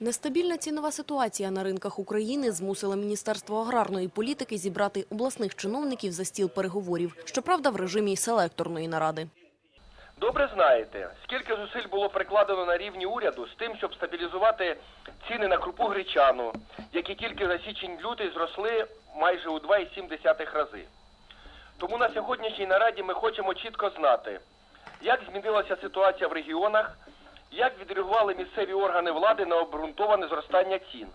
Нестабільна цінова ситуація на ринках України змусила Міністерство аграрної політики зібрати обласних чиновників за стіл переговорів. Щоправда, в режимі селекторної наради. Добре знаєте, скільки зусиль було прикладено на рівні уряду з тим, щоб стабілізувати ціни на крупу гречану, які тільки за січень-лютий зросли майже у 2,7 рази. Тому на сьогоднішній нараді ми хочемо чітко знати, як змінилася ситуація в регіонах, як відреагували місцеві органи влади на обґрунтоване зростання цін.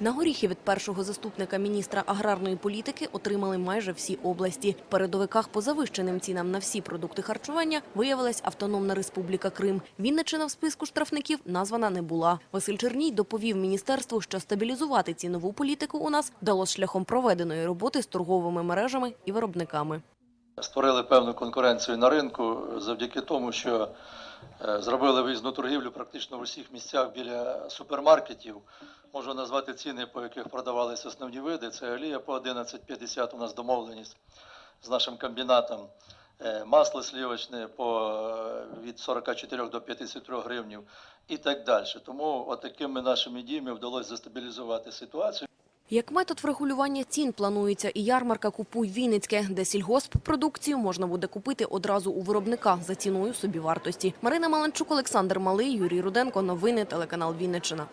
На горіхи від першого заступника міністра аграрної політики отримали майже всі області. В передовиках по завищеним цінам на всі продукти харчування виявилась Автономна Республіка Крим. Вінниччина в списку штрафників названа не була. Василь Черній доповів міністерству, що стабілізувати цінову політику у нас вдалося шляхом проведеної роботи з торговими мережами і виробниками. Створили певну конкуренцію на ринку завдяки тому, що е, зробили виїзну торгівлю практично в усіх місцях біля супермаркетів. Можу назвати ціни, по яких продавалися основні види. Це олія по 11,50 у нас домовленість з нашим комбінатом. Е, Масло сливочне по е, від 44 до 53 гривнів і так далі. Тому отакими нашими діями вдалося застабілізувати ситуацію. Як метод врегулювання цін планується і ярмарка «Купуй Вінницьке», де сільгосппродукцію можна буде купити одразу у виробника за ціною собівартості. Марина Маланчук, Олександр Малий, Юрій Руденко. Новини телеканал Вінниччина.